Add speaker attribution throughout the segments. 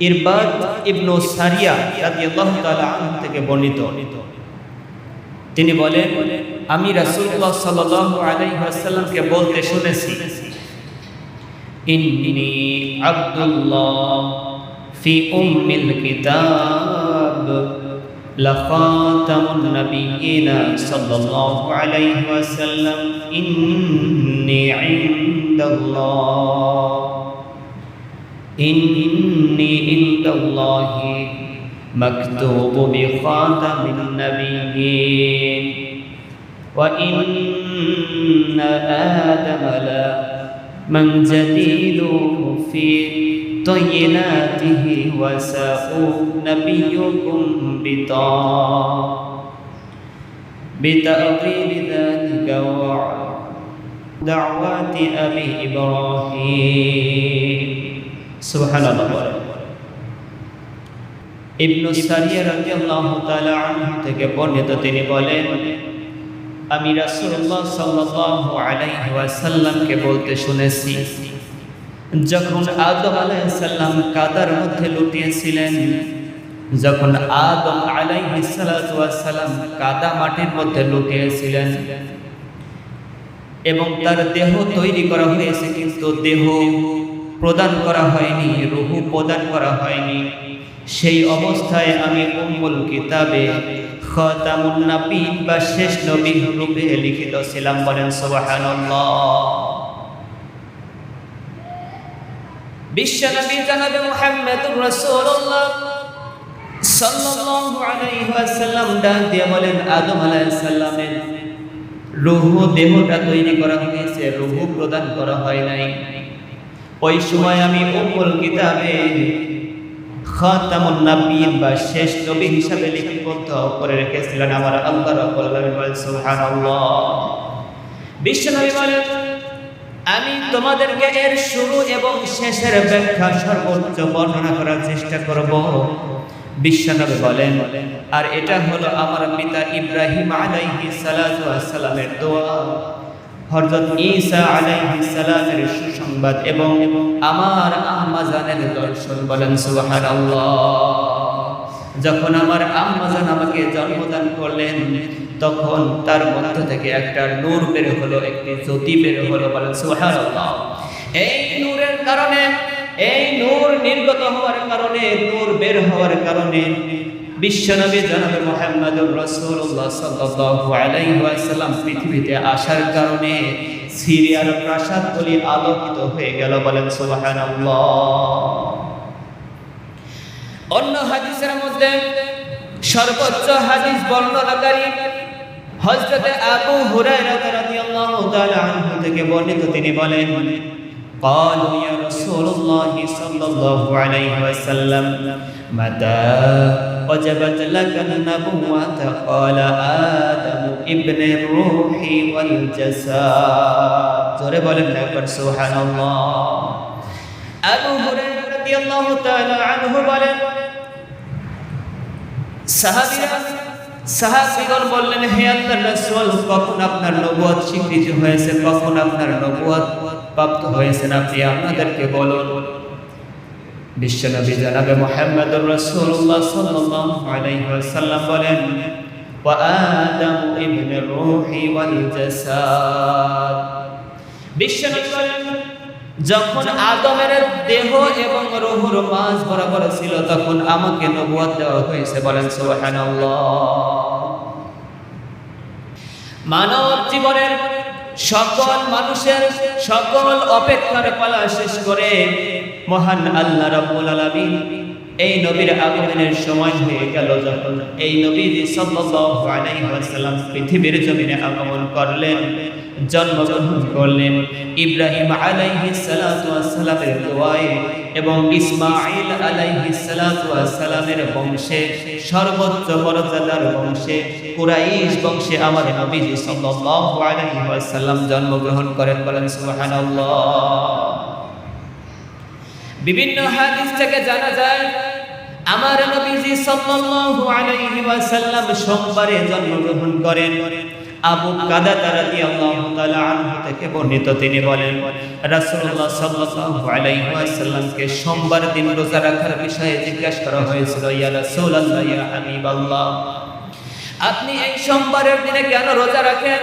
Speaker 1: ইরবাদ ইবনু সারিয়া রাদিয়াল্লাহু তাআলা আনহু থেকে বর্ণিত। তিনি বলেন, আমি রাসূলুল্লাহ সাল্লাল্লাহু আলাইহি ওয়াসাল্লামকে বলতে শুনেছি, ইন্নি আব্দুল্লাহ ফি উম্মিল কিতাব লাখাতামুন নাবিয়িনা সাল্লাল্লাহু আলাইহি ওয়াসাল্লাম, ইন্নি ইনদাল্লাহ। إني عند الله مكتوب بخاتم النبيين. وإن آدم لا من جديد في طيناته وساءوا نبيكم بطاع بتأويل ذلك ودعوات أبي إبراهيم. সুহান ইবনু সারিয়া থেকে বর্ণিত তিনি বলেন, আমি রাসূলুল্লাহ বলতে শুনেছি, যখন আদম আলাইহিস কাদার মধ্যে লুটিয়েছিলেন, যখন আদম আলাইহিস কাদা মাটির মধ্যে লুটিয়েছিলেন, এবং তার দেহ তৈরি করা হয়েছে কিন্তু দেহ প্রদান করা হয়নি, রুহু প্রদান করা হয়নি। সেই অবস্থায় আমি উম্মুল কিতাবে খাতামুন নাবিয়্যিন বা শেষ নবী রূপে লিখিত ছিলাম বলেন, সুবহানাল্লাহ। বিশ্বনবী রাসূলুল্লাহ। সাল্লাল্লাহু আলাইহি ওয়াসাল্লাম ডাক দিয়ে বলেন, আদম আলাইহিস সালামের রূহ দেহটা তৈরি করা হয়েছে, রূহ প্রদান করা হয় নাই। ওই সময় আমি উম্মুল কিতাবে খাতামুন নাবিয়্যিন বা শেষ নবী হিসাবে লিপিবদ্ধ করে রেখেছিলেন আমার আল্লাহ রাব্বুল আলামিন সুবহানাল্লাহ। বিশ্বনবী বলেন, আমি তোমাদেরকে এর শুরু এবং শেষের ব্যাখ্যা সর্বোচ্চ বর্ণনা করার চেষ্টা করব। বিশ্বনবী বলেন, আর এটা হলো আমার পিতা ইব্রাহিম আলাইহিস সালাতু ওয়াস সালামের দোয়া। হযরত ঈসা আলাইহিস সালামের সুসংবাদ এবং আমার আম্মা জানের দর্শন বলেন, সুবহানাল্লাহ। যখন আমার আম্মা জান আমাকে জন্মদান করলেন, তখন তার মধ্য থেকে একটা নূর বের হলো, একটি জ্যোতি বের হলো বলেন, সুবহানাল্লাহ। এই নূরের কারণে, এই নূর নির্গত হওয়ার কারণে, নূর বের হওয়ার কারণে বিশ্বনবী জনাবে আলাইহি ওয়াসাল্লাম পৃথিবীতে আসার কারণে সিরিয়ার প্রাসাদগুলি আলোকিত হয়ে গেল বলেন সুবহানাল্লাহ। অন্য হাদিসের মধ্যে সর্বোচ্চ হাদিস বর্ণনাকারী হযরতে আবু হুরায়রা রাদিয়াল্লাহু তাআলা আনহু থেকে বর্ণিত তিনি বলেন قالوا يا رسول الله صلى الله عليه وسلم متى وجبت لك النبوة قال آدم ابن الروح والجسد জোরে বলেন একবার সুবহানাল্লাহ আবু হুরায়রা রাদিয়াল্লাহু তাআলা আনহু বলেন সাহাবীরা সাহাবীগণ বললেন হে আল্লাহর রাসূল কখন আপনার নবুয়ত স্বীকৃতি হয়েছে কখন আপনার নবুয়ত প্রাপ্ত হয়েছে আপনি, আপনাদেরকে বলুন। বিশ্বনবী জনাবে মুহাম্মদুর রাসূলুল্লাহ সাল্লাল্লাহু আলাইহি ওয়াসাল্লাম বলেন, ওয়া আদম ইবনে রূহি ওয়াল জাসাদ। বিশ্বনবী বলেন, যখন আদমের দেহ এবং রুহুর মাঝ বরাবর ছিল, তখন আমাকে নবুয়ত দেওয়া হয়েছে। বলেন, সুবহানাল্লাহ। মানব জীবনের সকল মানুষের সকল অপেক্ষার পালা শেষ করে মহান আল্লাহ রব্বুল আলামিন এই নবীর আগমনের সময় হয়ে গেল যখন এই নবী সাল্লাল্লাহু আলাইহি ওয়াসাল্লাম পৃথিবীর জমিনে আগমন করলেন, জন্মগ্রহণ করলেন। ইব্রাহিম আলাইহিস সালাতু ওয়াস সালামের দোয়ায় এবং ইসমাঈল আলাইহিস সালাতু ওয়াস সালামের বংশে, সর্বোচ্চ মর্যাদার বংশে, কুরাইশ বংশে আমার নবীজি সাল্লাল্লাহু আলাইহি ওয়াসাল্লাম জন্মগ্রহণ করেন বলেন সুবহানাল্লাহ। বিভিন্ন হাদিস থেকে জানা যায়, আমার নবীজি সাল্লাল্লাহু আলাইহি ওয়াসাল্লাম সোমবারে জন্মগ্রহণ করেন। আবু কাদাদা রাদিয়াল্লাহু তাআলা আনহু থেকে বর্ণিত তিনি বলেন, রাসূলুল্লাহ সাল্লাল্লাহু আলাইহি ওয়াসাল্লামকে সোমবার দিন রোজা রাখার বিষয়ে জিজ্ঞাসা করা হয়েছিল, ইয়া রাসূলুল্লাহ, ইয়া হাবিবাল্লাহ, আপনি এই সোমবারের দিনে কেন রোজা রাখেন?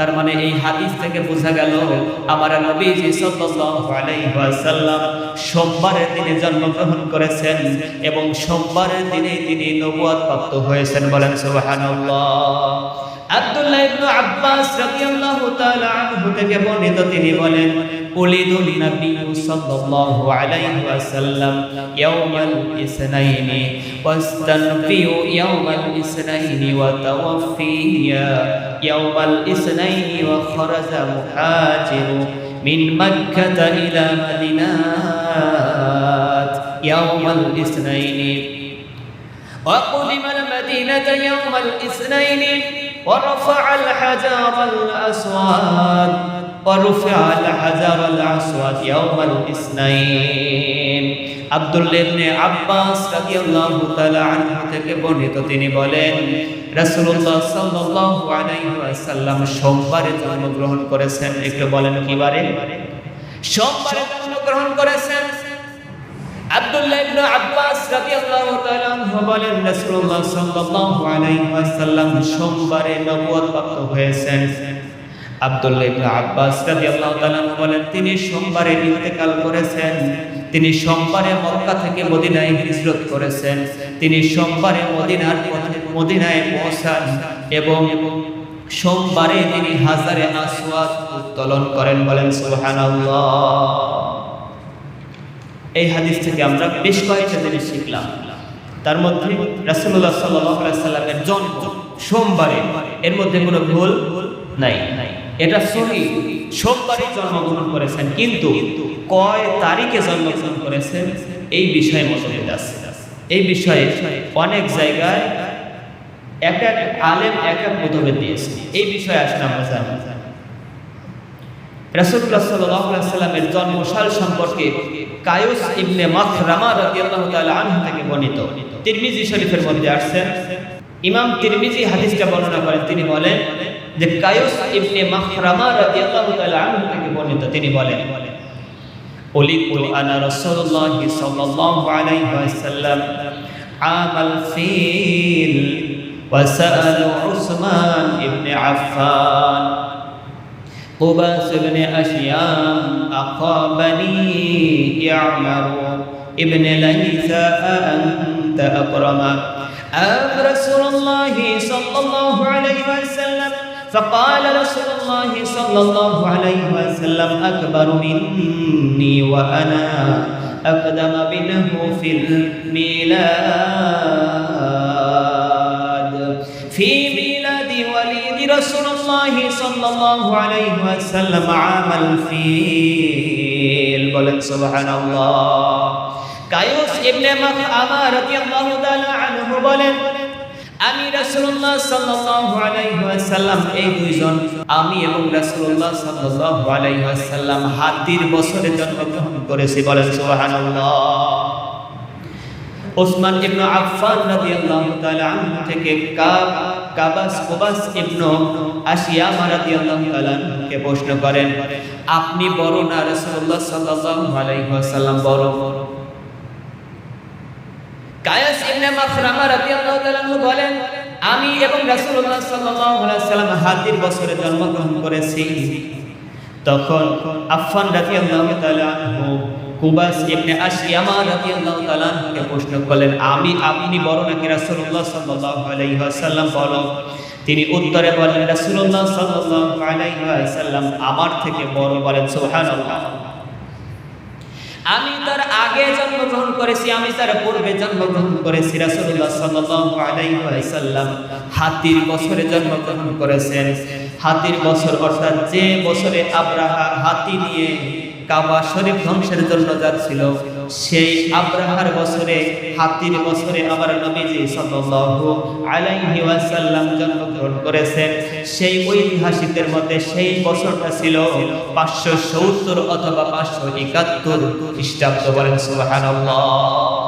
Speaker 1: তার মানে এই হাদিস থেকে বোঝা গেল আমার নবীজি সাল্লাল্লাহু আলাইহি ওয়াসাল্লাম সোমবারের দিনে জন্মগ্রহণ করেছেন এবং সোমবারের দিনে তিনি নবুয়ত প্রাপ্ত হয়েছেন বলেন সুবহানাল্লাহ। আব্দুল্লাহ ইবনে আব্বাস রাদিয়াল্লাহু তাআলা আনহু থেকে বর্ণিত তিনি বলেন ولد النبي صلى الله عليه وسلم يوم الاثنين واستنفي يوم الاثنين وتوفي يوم الاثنين وخرج مهاجر من مكة إلى مدينات يوم الاثنين. وقدم المدينة يوم الاثنين ورفع الحجر الأسود. ورفع الحجر الأسود يوم الاثنين আব্দুল্লাহ ইবনে আব্বাস রাদিয়াল্লাহু তাআলা আনহু থেকে বর্ণিত তিনি বলেন রাসূলুল্লাহ সাল্লাল্লাহু আলাইহি ওয়াসাল্লাম সোমবারে জন্মগ্রহণ করেছেন একটু বলেন কি বারে সোমবারে জন্মগ্রহণ করেছেন আব্দুল্লাহ ইবনে আব্বাস রাদিয়াল্লাহু তাআলা আনহু বলেন রাসূলুল্লাহ সাল্লাল্লাহু আলাইহি ওয়াসাল্লাম সোমবারে নবুয়ত প্রাপ্ত হয়েছেন আব্দুল্লাহ ইবনে আব্বাস বলেন, তিনি সোমবারে ইন্তেকাল করেছেন, তিনি সোমবারে মক্কা থেকে মদিনায় হিজরত করেছেন, তিনি সোমবারে মদিনার মদিনায় পৌঁছান এবং সোমবারে তিনি হাজারে আসওয়াদ উত্তোলন করেন বলেন, সুবহানাল্লাহ। এই হাদিস থেকে আমরা বেশ কয়েকটা জিনিস শিখলাম। তার মধ্যে রাসূলুল্লাহ সাল্লাল্লাহু সাল্লামের জন্ম সোমবারে। এর মধ্যে কোনো ভুল নাই। এটা সহি। সোমবারে জন্মগ্রহণ করেছেন, কিন্তু কয় তারিখে জন্মগ্রহণ করেছেন, এই বিষয়ে মতভেদ আছে। এই বিষয়ে অনেক জায়গায় এক এক আলেম এক এক মতভেদ দিয়েছে। এই বিষয়ে আসলে আমরা জানি সাল্লামের সম্পর্কে কায়ুস ইবনে থেকে বর্ণিত। তিরমিজি শরীফের মধ্যে আসছে। ইমাম তিরমিজি হাদিসটা বর্ণনা করেন। তিনি বলেন যে কায়ুস ইবনে মাখরামা রাদিয়াল্লাহু তাআলা আনহু থেকে বর্ণিত তিনি বলেন قلت انا رسول الله صلى الله عليه وسلم عام الفيل وسألوا عثمان بن عفان قباس بن أشيام أقابني يعمر ابن ليث أنت أكرم أم رسول الله صلى الله عليه وسلم فقال رسول الله صلى الله عليه وسلم أكبر مني وأنا أقدم منه في الميلاد في ميلاد وليد رسول الله صلى الله عليه وسلم عام الفيل বলেন সুবহানাল্লাহ কায়ুস ইবনে মাখআমা রাদিয়াল্লাহু তাআলা আনহু বলেন আমি রাসূলুল্লাহ সাল্লাল্লাহু আলাইহি ওয়াসাল্লাম, এই দুইজন, আমি এবং রাসূলুল্লাহ সাল্লাল্লাহু আলাইহি ওয়াসাল্লাম হাতির বছরে জন্মগ্রহণ করেছি। বলেন, সুবহানাল্লাহ। ওসমান ইবনে আফফান রাদিয়াল্লাহু তাআলা আনহু থেকে কাব কাবাস রাদিয়াল্লাহু তাআলা কে প্রশ্ন করেন, আপনি বড় না রাসূলুল্লাহ সাল্লাল্লাহু আলাইহি ওয়াসাল্লাম বড়? কায়াস ইবনে মাখরামা রাদিয়াল্লাহু বলেন, আমি এবং রাসূলুল্লাহ সাল্লাল্লাহু আলাইহি বছরে জন্মগ্রহণ করেছি। তখন আফফান রাদিয়াল্লাহু তাআলা কুবাস ইবনে আশিয়ামা রাদিয়াল্লাহু তাআলা প্রশ্ন করলেন, আমি, আপনি বড় নাকি রাসূলুল্লাহ সাল্লাল্লাহু আলাইহি ওয়াসাল্লাম বলো তিনি উত্তরে বলেন, রাসূলুল্লাহ সাল্লাল্লাহু আলাইহি ওয়াসাল্লাম আমার থেকে বড় বলেন, সুবহানাল্লাহ। আমি তার আগে জন্মগ্রহণ করেছি, আমি তার পূর্বে জন্মগ্রহণ করেছি। রাসূলুল্লাহ সাল্লাল্লাহু আলাইহি ওয়াসাল্লাম হাতির বছরে জন্মগ্রহণ করেছেন। হাতির বছর অর্থাৎ যে বছরে আব্রাহা হাতি নিয়ে কাবা শরীফ ধ্বংসের জন্য যাচ্ছিল। সেই আব্রাহার বছরে, হাতির বছরে আমার নবীজি সাল্লাল্লাহু আলাইহি ওয়াসাল্লাম জন্মগ্রহণ করেছেন। সেই ঐতিহাসিকদের মধ্যে সেই বছরটা ছিল পাঁচশো সত্তর অথবা পাঁচশো একাত্তর খ্রিস্টাব্দ বলেন সুবহানাল্লাহ।